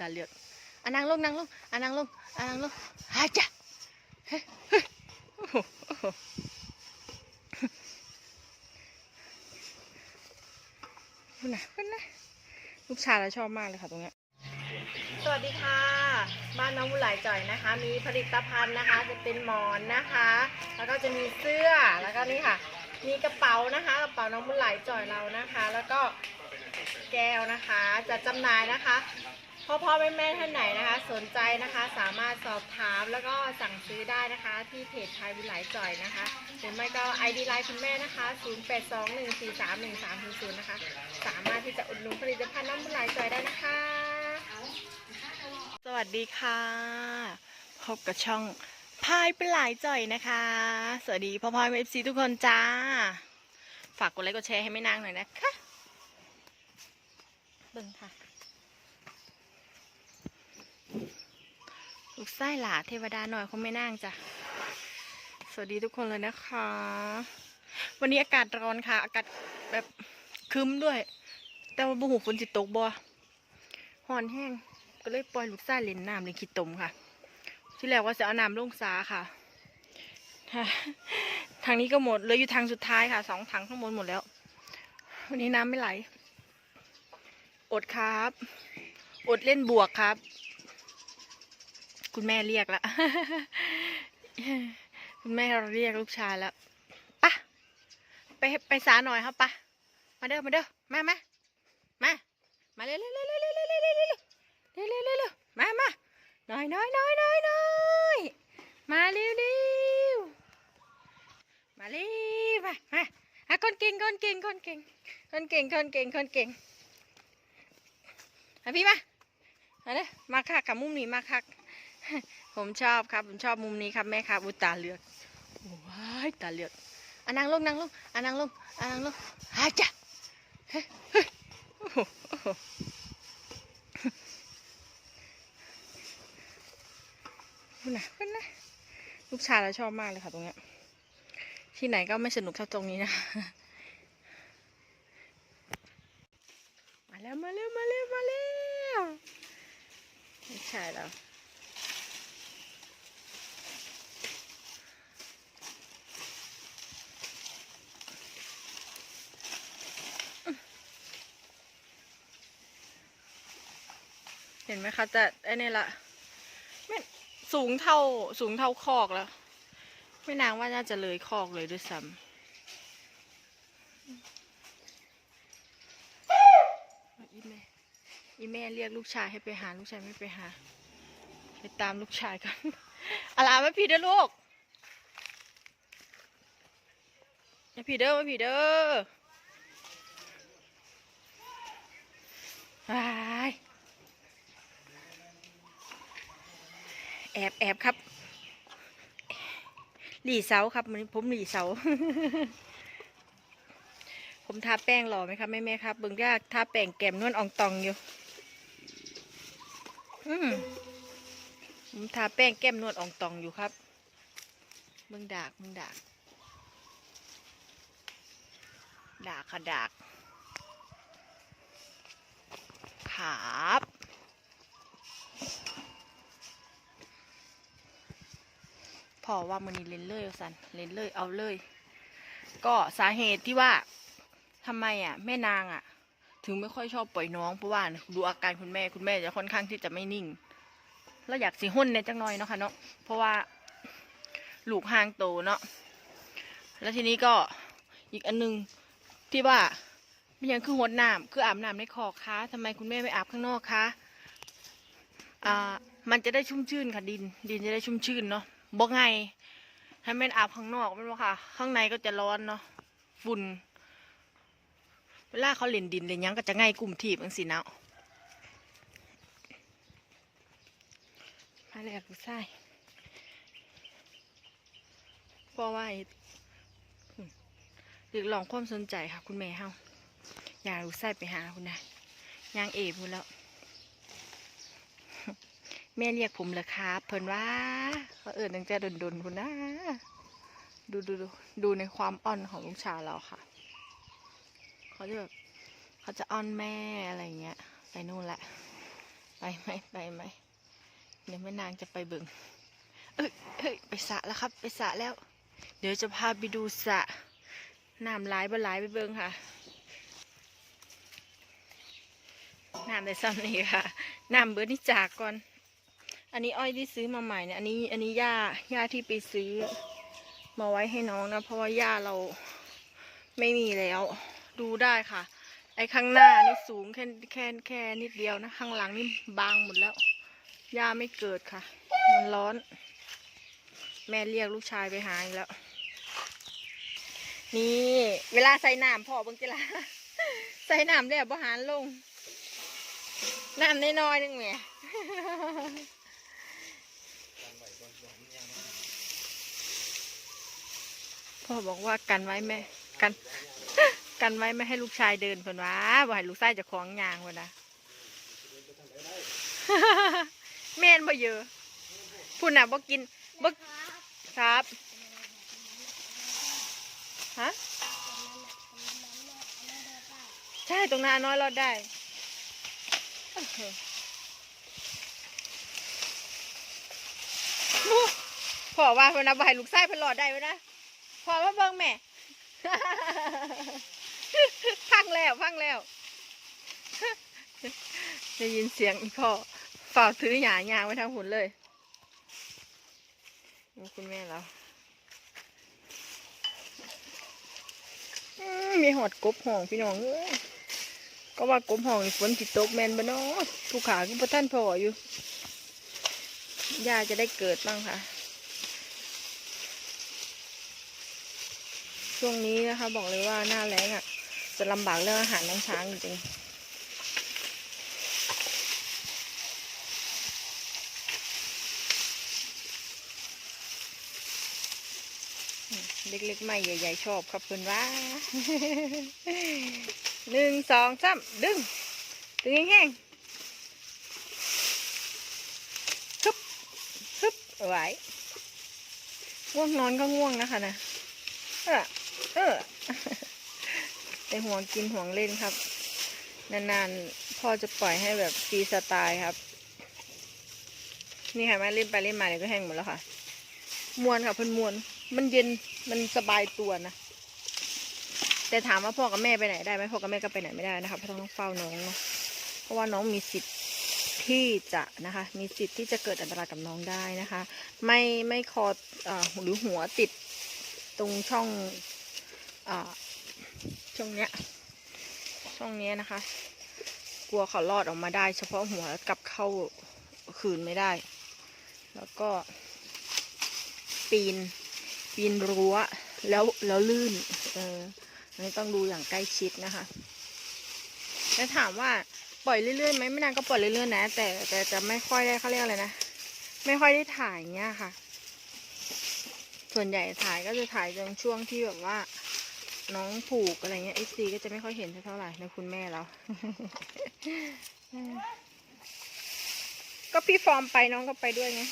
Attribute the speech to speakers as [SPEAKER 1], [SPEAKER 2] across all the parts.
[SPEAKER 1] ตาเลือกอะนั่งลงนังลงอะนั่งลงอะนั่งลงฮาจ้ะเฮ้ยเฮ้ยคุณนะคุณนะลูกชายเราชอบมากเลยค่ะตรงเนี้ยสวัสดีค่ะบ้านน้องบุหลายจ่อยนะคะ มีผลิตภัณฑ์นะคะ จะเป็นหมอนนะคะ แล้วก็จะมีเสื้อแล้วก็นี่ค่ะ มีกระเป๋านะคะกระเป๋าน้องบุหลายจ่อยเรานะคะ แล้วก็แก้วนะคะจัดจำหน่ายนะคะ พ่อพ่อแม่แม่ท่านไหนนะคะ สนใจนะคะสามารถสอบถามแล้วก็สั่งซื้อได้นะคะ ที่เพจไทยบุญหลายจ่อยนะคะหรือไม่ก็ ID ไลน์คุณแม่นะคะ 0821431300 นะคะ สามารถที่จะอุดหนุนผลิตภัณฑ์น้ำบุญหลายจ่อยได้นะคะ สวัสดีค่ะ พบกับช่องพายเป็นหลายจ่อยนะคะ สวัสดีพ่อพ่อเอฟซีทุกคนจ้า ฝากกดไลค์กดแชร์ให้แม่นางหน่อยนะคะเบิ่งค่ะ ลูก ไส้หลาเทวดาหน่อยของแม่นางจ้ะ สวัสดีทุกคนเลยนะคะ วันนี้อากาศร้อนค่ะ อากาศแบบคึ้มด้วย แต่ว่าบุหูฝนจิตตกบ่หอนแห้ง ก็เลยปล่อยลูกไส้เล่นน้ำเล่นขี้ตมค่ะ ที่แรกว่าจะเอาน้ำลงสาค่ะ ทางนี้ก็หมดเหลยอยู่ทางสุดท้ายค่ะ สองถังข้างบนหมดแล้ว วันนี้น้ำไม่ไหล อดครับ อดเล่นบวกครับ คุณแม่เรียกละคุณแม่เราเรียกลูกชายแล้วปะไปไปสาหน่อยครับปะมาเด้อมาเด้อมามามามาเร็วเร็วเร็วเร็วเร็วเร็วเร็วเร็วเร็วเร็วมามาน่อยน่อยน่อยน่อยน่อยมาเร็วเร็วมาเร็วมามาอะคนเก่งคนเก่งคนเก่งคนเก่งคนเก่งคนเก่งอะพี่มามาเด้อมาคักกับมุมนี้มาคัก ผมชอบครับ ผมชอบมุมนี้ครับแม่ครับอุตาเลือกว้ายตาเลือกอะนั่งลงนั่งลงอะนั่งลงอะนั่งลงฮาจ้ะเฮ้ยโอ้โหโอ้โหคุณนะคุณนะลูกชายเราชอบมากเลยค่ะตรงเนี้ยที่ไหนก็ไม่สนุกเท่าตรงนี้นะมาแล้วมาเร็วมาเร็วมาเร็วลูกชายเรา เห็นไหมคะแต่ไอ้นี่ละไม่สูงเท่าสูงเท่าคอกแล้ว ไม่นางว่าน่าจะเลยคอกเลยด้วยซ้ำอีแม่อีแม่เรียกลูกชายให้ไปหาลูกชายไม่ไปหา ไปตามลูกชายกันอะไรไม่ผิดเด้อลูกไม่ผิดเด้อไม่ผิดเด้อไป แอบแอบครับ หลีเสาครับวันผมหลีเสา ผมทาแป้งหล่อไหมครับแม่แม่ครับเบิ่งยากทาแป้งแก้มนวลอองตองอยู่ อืมผมทาแป้งแก้มนวลอองตองอยู่ครับเบิ่งดากเบิ่งดาก ดากค่ะดากครับ พอว่ามันนี้เล่นเลยสันเล่นเลยเอาเลย ก็สาเหตุที่ว่าทำไมอะ แม่นางอะ ถึงไม่ค่อยชอบปล่อยน้องเพราะว่าดูอาการคุณแม่คุณแม่จะค่อนข้างที่จะไม่นิ่ง แล้วอยากสิหุ่นในจังน้อยเนาะค่ะเนาะเพราะว่าลูกห่างโตเนาะแล้วทีนี้ก็อีกอันนึงที่ว่ามันยังคือหดน้ำคืออาบน้ำในคอคะทำไมคุณแม่ไม่อาบข้างนอกคะอ่ามันจะได้ชุ่มชื่นค่ะดิน ดินจะได้ชุ่มชื่นเนาะ บอกไงให้แม่นอาบข้างนอกเป็นว่าค่ะ ข้างในก็จะร้อนเนาะฝุ่นเวลาเขาเล่นดินเล่นยังก็จะง่ายกลุ่มทีบจังสินะมาแล้วกูใส่เพราะว่าอืมเรียกร้องความสนใจค่ะ คุณแม่เฮาอยากลูกไส้ไปหาคุณนะยางเอพูดแล้ว แม่เรียกผมเหรอครับเพิ่นว่าเขาเอิญตั้งแต่ดนๆคุณนะดูดูดูดูในความอ่อนของลูกชายเราค่ะ เขาจะแบบเขาจะอ้อนแม่อะไรเงี้ย ไปนู่นแหละ ไปไหมไปไหมเดี๋ยวแม่นางจะไปเบิงเอ้ยเฮ้ยไปสะแล้วครับ ไปสะแล้ว เดี๋ยวจะพาไปดูสะน้ำไหลายบ่ไหลายไปเบิ่งค่ะน้ำได้ซ้ำนี่ค่ะ น้ำเบิดนี่จากก่อน อันนี้อ้อยที่ซื้อมาใหม่เนี่ย อันนี้ อันนี้ย่าย่าที่ไปซื้อ มาไว้ให้น้องนะ เพราะว่าย่าเราไม่มีแล้ว ดูได้ค่ะ ไอ้ข้างหน้านี่สูงแค่แค่แค่นิดเดียวนะ ข้างหลังนี่บางหมดแล้วย่าไม่เกิดค่ะ มันร้อน แม่เรียกลูกชายไปหาอีกแล้ว นี่ เวลาใส่น้ำพอเบังจิละใส่น้ำแล้วบ่หารลงน้ำน้อยๆนึงแหม่ พ่อบอกว่ากันไว้แม่กัน กันไว้ไม่ให้ลูกชายเดินเพิ่นว่าบ่ให้ลูกชายจะคล้องยางเพิ่นนะแม่นบ่เยอะพุ่นน่ะบ่กินบ่ครับฮะใช่ตรงนั้นอาน้อยรอดได้พ่อว่าเพิ่นนะบ่ให้ลูกชายเพิ่นรอดได้เพิ่นนะ พ่อมาเบิ่งแม่ พังแล้วพังแล้ว ได้ยินเสียงอีพ่อฝ่าถือหยาหยางไว้ทางหุ่นเลยนี่คุณแม่เรามีหอดกบห้องพี่น้องเอ้ยก็ว่ากบห้องฝนติดตกแมนบ่เนาะผู้ขาก็บ่ท่านพออยู่ย่าจะได้เกิดบ้างค่ะ ช่วงนี้นะคะ บอกเลยว่าหน้าแล้งอะ จะลำบากเรื่องอาหารน้องช้างจริงเล็กๆไม่ใหญ่ๆชอบครับเพื่อนว่าหนึ่งสองสามดึง ดึงแห้งๆฮึบฮึบเอาไว้ง่วงนอนก็ง่วงนะคะนะ เออเออแต่ห่วงกินห่วงเล่นครับ นานๆพ่อจะปล่อยให้แบบฟรีสไตล์ครับ นี่ค่ะแม่เล่นไปเล่นมาเดี๋ยวก็แห้งหมดแล้วค่ะมวนค่ะเพิ่อนมวน มันเย็นมันสบายตัวนะแต่ถามว่าพ่อกับแม่ไปไหนได้ไหมพ่อกับแม่ก็ไปไหนไม่ได้นะคะเพราะต้องเฝ้าน้องเนาะเพราะว่าน้องมีสิทธิ์ที่จะนะคะ มีสิทธิ์ที่จะเกิดอันตรายกับน้องได้นะคะ ไม่ไม่คออหรือหัวติดตรงช่อง ช่องเนี้ย ช่องเนี้ยนะคะ กลัวเขารอดออกมาได้ เฉพาะหัวกลับเข้าคืนไม่ได้ แล้วก็ ปีน ปีนรั้ว แล้วแล้วลื่น เอออันนี้ต้องดูอย่างใกล้ชิดนะคะ แล้วถามว่าปล่อยเรื่อยๆไหมไม่นานก็ปล่อยเรื่อยๆนะ แต่แต่จะไม่ค่อยได้เขาเรียกอะไรนะ ไม่ค่อยได้ถ่ายเงี้ยค่ะ ส่วนใหญ่ถ่ายก็จะถ่ายตรงช่วงที่แบบว่า น้องผูกอะไรเงี้ยเอซีก็จะไม่ค่อยเห็นเท่าไหร่ในคุณแม่เรา ก็พี่ฟอร์มไปน้องก็ไปด้วยไง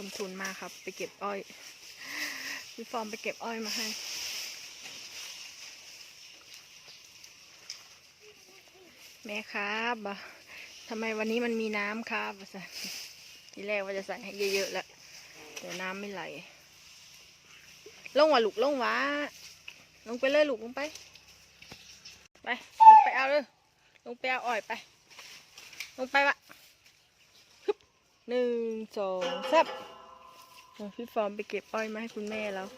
[SPEAKER 1] ลงทุนมาครับ ไปเก็บอ้อย พี่ฟอร์มไปเก็บอ้อยมาให้ แม่ครับทำไมวันนี้มันมีน้ำครับทีแรกว่าจะใส่ให้เยอะๆแล้วแต่น้ำไม่ไหล ลงว่ะลูกลงวะลงไปเลยลูกลงไป ไปลงไปเอาเลยลงไปเอาอ้อยไป ลงไปวะฮึบหนึ่งสองสามเอาพี่ฟอร์มไปเก็บอ้อยมาให้คุณแม่แล้ว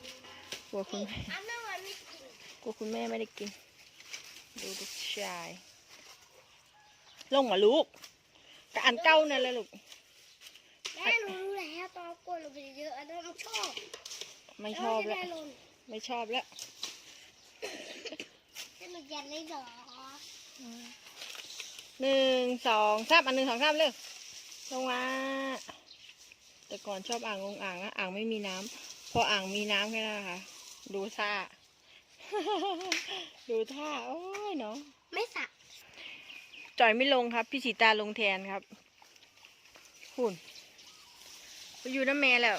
[SPEAKER 1] กลัวคุณแม่
[SPEAKER 2] อันนั้นมันไม่กิน
[SPEAKER 1] กลัวคุณแม่ไม่ได้กิน ดูลูกชาย ลงมาลูกกะอันเก้านั่นแหละลูก
[SPEAKER 2] แม่หนูรู้แล้วตอนกดลงไปเยอะอันนั้นมันชอบ
[SPEAKER 1] ไม่ชอบ
[SPEAKER 2] แล้
[SPEAKER 1] แล้วว
[SPEAKER 2] ไม่ได้ลง
[SPEAKER 1] ไม่ชอบแล้ว
[SPEAKER 2] จะหนูยันเลยเหรอ
[SPEAKER 1] หนึ่งสองสามอันหนึ่งสองสามเลยลงมาแต่ก่อนชอบอ่างลงอ่างนะอ่างไม่มีน้ำพออ่างมีน้ำแค่นั้นนะคะดูท่า ดูท่าโอ้ยเนาะ
[SPEAKER 2] ไม่สระ
[SPEAKER 1] จ่อยไม่ลงครับ พี่สีตาลงแทนครับคุณไปอยู่น้ำแม่แล้ว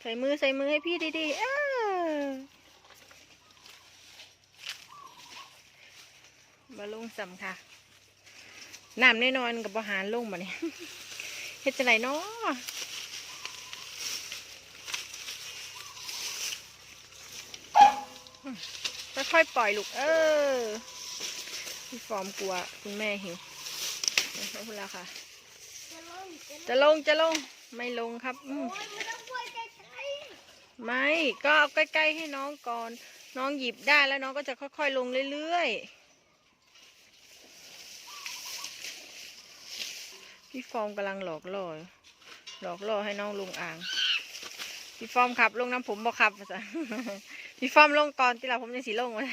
[SPEAKER 1] ใส่มือใส่มือให้พี่ดีๆเออมาลงสำค่ะน้ำแน่นอนกับอาหารลงมาเนี่ยเฮ็ดจะไหนเนาะ ค่อยปล่อยลูก เออ พี่ฟอร์มกลัวคุณแม่หิวไม่ใช่คุณแล้วค่ะ
[SPEAKER 2] จะลง
[SPEAKER 1] จะลงไม่ลงครับอืม
[SPEAKER 2] ไม่ก็
[SPEAKER 1] เอาใกล้ๆให้น้องก่อน น้องหยิบได้แล้วน้องก็จะค่อยๆลงเรื่อยๆ พี่ฟอร์มกำลังหลอกล่อยหลอกล่อให้น้องลงอ่าง พี่ฟอร์มขับลงน้ำผมบอกขับ พี่ฟอร์มลงก่อนที่เราผมจะสีลงมา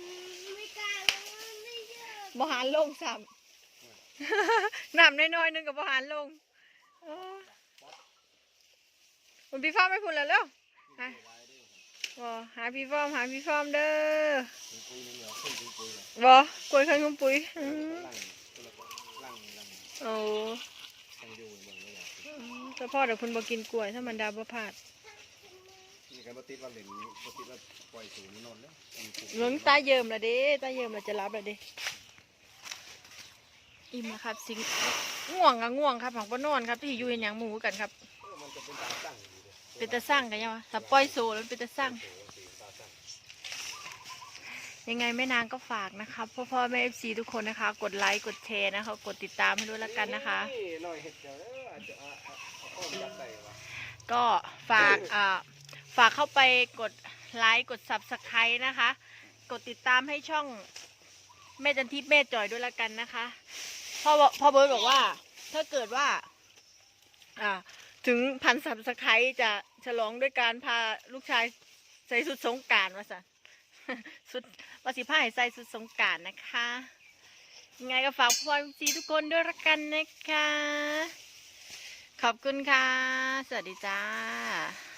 [SPEAKER 2] อืมไม่กล้าลงไม่เชื่อบ
[SPEAKER 1] หารลงซ้ำน้ำน้อยๆนึงกับบหารลงเออคุณพี่ฟอร์มไม่พูดแล้วเร็วหาบ่หาพี่ฟอร์มหาพี่ฟอร์มเด้อ
[SPEAKER 3] ปุยนี่เหนียวขึ้นปุยปุยเลย
[SPEAKER 1] บ่กล้วยข้างคุณปุ๋ยอืม
[SPEAKER 3] ลั่งลั่งลั่ง
[SPEAKER 1] โอ้
[SPEAKER 3] ต้องอยู่เมืองไม่อยาก
[SPEAKER 1] อืมแต่พ่อเดี๋ยวคุณบ่กินกล้วยถ้ามันดาบ่พลาด
[SPEAKER 3] นี่ กันบัติดว่าเหล่นนี้บัติดว่าปล่อยสูงนอนแล้ว
[SPEAKER 1] เมืองตาเยิมละเด้ตาเยิมละจะรับละเด้อิ่มนะครับ สิงง่วงอะง่วงครับของป้านอนครับที่อยู่เห็นหยังหมูกันครับ
[SPEAKER 3] มันจะเป็นตาตั้งอยู่เลย
[SPEAKER 1] เป็นตาสร้างกันยังวะถ้าปล่อยโซแล้วมันเป็นตาสร้าง
[SPEAKER 3] ตาตั้ง
[SPEAKER 1] ยังไงแม่นางก็ฝากนะครับพ่อพ่อแม่เอฟซีทุกคนนะคะ กดไลค์กดแชร์นะคะ กดติดตามให้ด้วยแล้วกันนะคะ
[SPEAKER 3] นี่หน่อยเห็ดเดียวอาจจะอ้อมยัดใส่วะ
[SPEAKER 1] ก็ฝากอ่า ฝากเข้าไปกดไลค์กด subscribe นะคะ กดติดตามให้ช่องแม่จันทิพย์แม่จอยด้วยล้วกันนะคะพ่อพ่อเบิร์ดบอกว่า ถ้าเกิดว่า อ่า ถึงพันสับสไครจะฉลองด้วยการพาลูกชายใส่สุดสงการมาสันสุดวาสิผ้าให้ใส่สุดสงการนะคะยังไงก็ฝากพ่อซีทุกคนด้วยละกันนะคะ ขอบคุณค่ะ สวัสดีจ้า